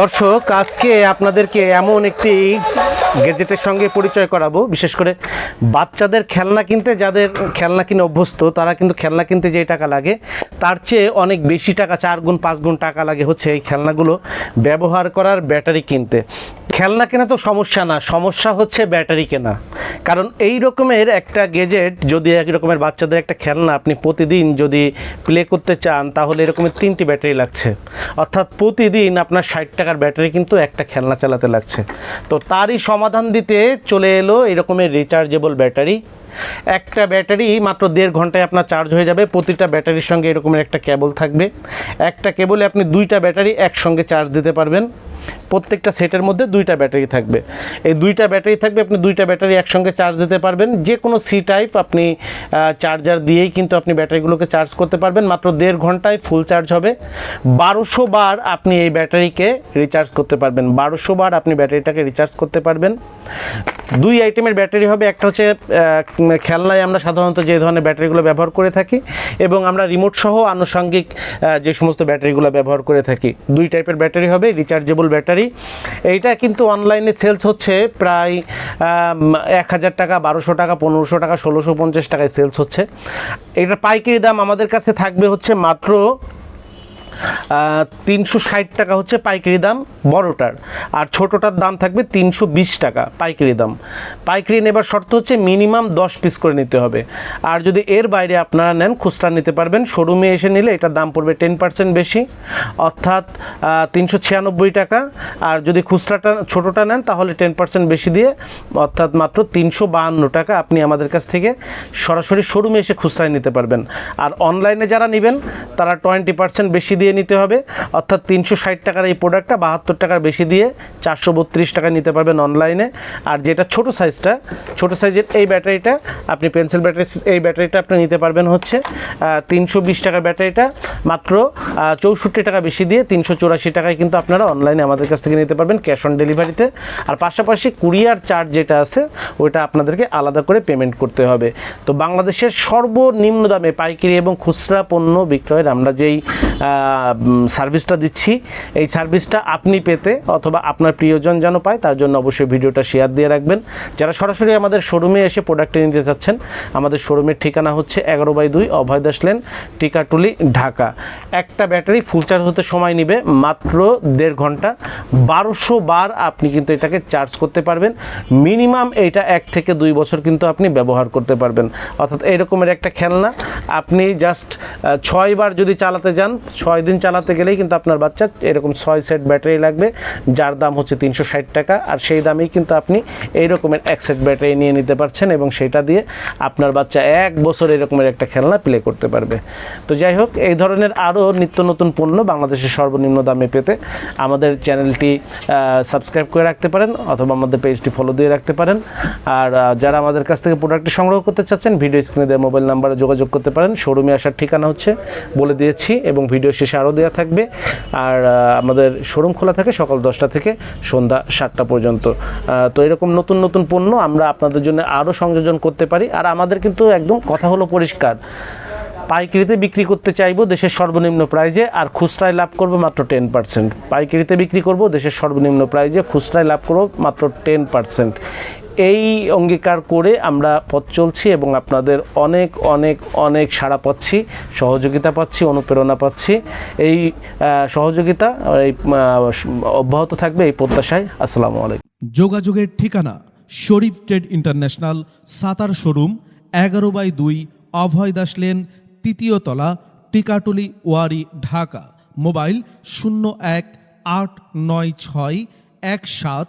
দর্শক, আজকে আপনাদেরকে এমন একটি গেজেটের সঙ্গে পরিচয় করাবো। বিশেষ করে বাচ্চাদের খেলনা কিনতে, যাদের খেলনা কিনে অভ্যস্ত, তারা কিন্তু খেলনা কিনতে যে টাকা লাগে। তার চেয়ে অনেক বেশি টাকা, চার গুণ, পাঁচ গুণ টাকা লাগে হচ্ছে এই খেলনাগুলো ব্যবহার করার ব্যাটারি কিনতে। খেলনা কেনা তো সমস্যা না, সমস্যা হচ্ছে ব্যাটারি কেনা। কারণ এই রকমের একটা গেজেট যদি এক রকমের বাচ্চাদের একটা খেলনা আপনি প্রতিদিন যদি প্লে করতে চান, তাহলে এরকমের তিনটি ব্যাটারি লাগছে। অর্থাৎ প্রতিদিন আপনার ষাট টাকার ব্যাটারি কিন্তু একটা খেলনা চালাতে লাগছে। তো তারই সমাধান দিতে চলে এলো এরকমের রিচার্জেবল ব্যাটারি। একটা ব্যাটারি মাত্র দেড় ঘন্টায় আপনার চার্জ হয়ে যাবে, প্রতিটা ব্যাটারির সঙ্গে এরকমের একটা কেবল থাকবে। একটা কেবলে আপনি দুইটা ব্যাটারি একসঙ্গে চার্জ দিতে পারবেন। প্রত্যেকটা সেটের মধ্যে দুইটা ব্যাটারি থাকবে। এই দুইটা ব্যাটারি থাকবে, আপনি দুইটা ব্যাটারি একসঙ্গে চার্জ দিতে পারবেন। যে কোনো সি টাইপ আপনি চার্জার দিয়েই কিন্তু আপনি ব্যাটারিগুলোকে চার্জ করতে পারবেন। মাত্র দেড় ঘন্টায় ফুল চার্জ হবে। বারোশো বার আপনি এই ব্যাটারিকে রিচার্জ করতে পারবেন। বারোশো বার আপনি ব্যাটারিটাকে রিচার্জ করতে পারবেন। দুই আইটেমের ব্যাটারি হবে। একটা হচ্ছে খেলনায় আমরা সাধারণত যে ধরনের ব্যাটারিগুলো ব্যবহার করে থাকি এবং আমরা রিমোট সহ আনুষঙ্গিক যে সমস্ত ব্যাটারিগুলো ব্যবহার করে থাকি। দুই টাইপের ব্যাটারি হবে। রিচার্জেবল ব্যাটারি এইটা কিন্তু অনলাইনে সেলস হচ্ছে প্রায় এক হাজার টাকা, বারোশো টাকা, পনেরোশো টাকা, ষোলোশো পঞ্চাশ টাকায় সেলস হচ্ছে। এটা পাইকারি দাম আমাদের কাছে থাকবে হচ্ছে মাত্র তিনশো ষাট টাকা হচ্ছে পাইকারি দাম বড়টার। আর ছোটোটার দাম থাকবে তিনশো বিশ টাকা পাইকারি দাম। পাইকারি নেবার শর্ত হচ্ছে মিনিমাম দশ পিস করে নিতে হবে। আর যদি এর বাইরে আপনারা নেন, খুচরা নিতে পারবেন। শোরুমে এসে নিলে এটার দাম পড়বে টেন পার্সেন্ট বেশি। অর্থাৎ তিনশো ছিয়ানব্বই টাকা। আর যদি খুচরাটা, ছোটোটা নেন, তাহলে টেন পার্সেন্ট বেশি দিয়ে, অর্থাৎ মাত্র তিনশো বাহান্ন টাকা আপনি আমাদের কাছ থেকে সরাসরি শোরুমে এসে খুচরায় নিতে পারবেন। আর অনলাইনে যারা নেবেন, তারা টোয়েন্টি পার্সেন্ট বেশি দিয়ে নিতে হবে অর্থাৎ তিনশো ষাট টাকার এই প্রোডাক্টটা বাহাত্তর টাকার বেশি দিয়ে চারশো বত্রিশ টাকা নিতে পারবেন অনলাইনে আর যেটা ছোট সাইজটা ছোট সাইজের এই ব্যাটারিটা, আপনি পেন্সিল ব্যাটারি এই ব্যাটারিটা আপনি নিতে পারবেন হচ্ছে তিনশো বিশ টাকার ব্যাটারিটা। মাত্র চৌষট্টি টাকা বেশি দিয়ে তিনশো চুরাশি টাকায় কিন্তু আপনারা অনলাইনে আমাদের কাছ থেকে নিতে পারবেন ক্যাশ অন ডেলিভারিতে আর পাশাপাশি কুরিয়ার চার্জ যেটা আছে, ওইটা আপনাদেরকে আলাদা করে পেমেন্ট করতে হবে। তো বাংলাদেশের সর্বনিম্ন দামে পাইকারি এবং খুচরা পণ্য বিক্রয়ের আমরা যেই সার্ভিসটা দিচ্ছি। এই সার্ভিসটা আপনি পেতে অথবা আপনার প্রিয়জন যেন পায়, তার জন্য অবশ্যই ভিডিওটা শেয়ার দিয়ে রাখবেন। যারা সরাসরি আমাদের শোরুমে এসে প্রোডাক্টটি নিতে চাচ্ছেন, আমাদের শোরুমের ঠিকানা হচ্ছে এগারো বাই দুই অভয় দাস লেন, টিকাটুলি, ঢাকা। একটা ব্যাটারি ফুল চার্জ হতে সময় নেবে মাত্র দেড় ঘণ্টা। বারোশো বার আপনি কিন্তু এটাকে চার্জ করতে পারবেন। মিনিমাম এইটা এক থেকে দুই বছর কিন্তু আপনি ব্যবহার করতে পারবেন। অর্থাৎ এরকমের একটা খেলনা। আপনি জাস্ট ছয় বার যদি চালাতে যান, ছয় দিন চালাতে গেলেই কিন্তু আপনার বাচ্চা এরকম ছয় সেট ব্যাটারি লাগবে, যার দাম হচ্ছে তিনশো ষাট টাকা, আর সেই দামেই কিন্তু আপনি এই রকমের এক সেট ব্যাটারি নিয়ে নিতে পারছেন এবং সেটা দিয়ে আপনার বাচ্চা এক বছর এরকমের একটা খেলনা প্লে করতে পারবে। তো যাই হোক, এই ধরনের আরও নিত্য নতুন পণ্য বাংলাদেশের সর্বনিম্ন দামে পেতে আমাদের চ্যানেলটি সাবস্ক্রাইব করে রাখতে পারেন অথবা আমাদের পেজটি ফলো দিয়ে রাখতে পারেন। আর যারা আমাদের কাছ থেকে প্রোডাক্টটি সংগ্রহ করতে চাচ্ছেন ভিডিও স্ক্রিনে দেওয়া মোবাইল নাম্বারে যোগাযোগ করতে পারেন। শোরুমে আসার ঠিকানা হচ্ছে বলে দিয়েছি এবং ভিডিও শেষে আরও দেওয়া থাকবে। আর আমাদের শোরুম খোলা থাকে সকাল দশটা থেকে সন্ধ্যা সাতটা পর্যন্ত। তো এরকম নতুন নতুন পণ্য আমরা আপনাদের জন্য আরও সংযোজন করতে পারি। আর আমাদের কিন্তু একদম কথা হলো পরিষ্কার। পাইকারিতে বিক্রি করতে চাইব দেশের সর্বনিম্ন প্রাইজে, আর খুচরায় লাভ করব মাত্র টেন পার্সেন্ট পাইকারিতে বিক্রি করব দেশের সর্বনিম্ন প্রাইজে, খুচরায় লাভ করব মাত্র টেন পার্সেন্ট এই অঙ্গীকার করে আমরা পথ চলছি এবং আপনাদের অনেক অনেক অনেক সাড়া পাচ্ছি, সহযোগিতা পাচ্ছি, অনুপ্রেরণা পাচ্ছি। এই সহযোগিতা, এই অব্যাহত থাকবে এই প্রত্যাশায়। আসসালামু আলাইকুম। যোগাযোগের ঠিকানা Sharif trade international, Sattar showroom, এগারো বাই দুই, অভয় দাস লেন, তৃতীয় তলা, টিকাটুলি, ওয়ারি, ঢাকা। মোবাইল শূন্য এক, আট, নয়, ছয়, এক, সাত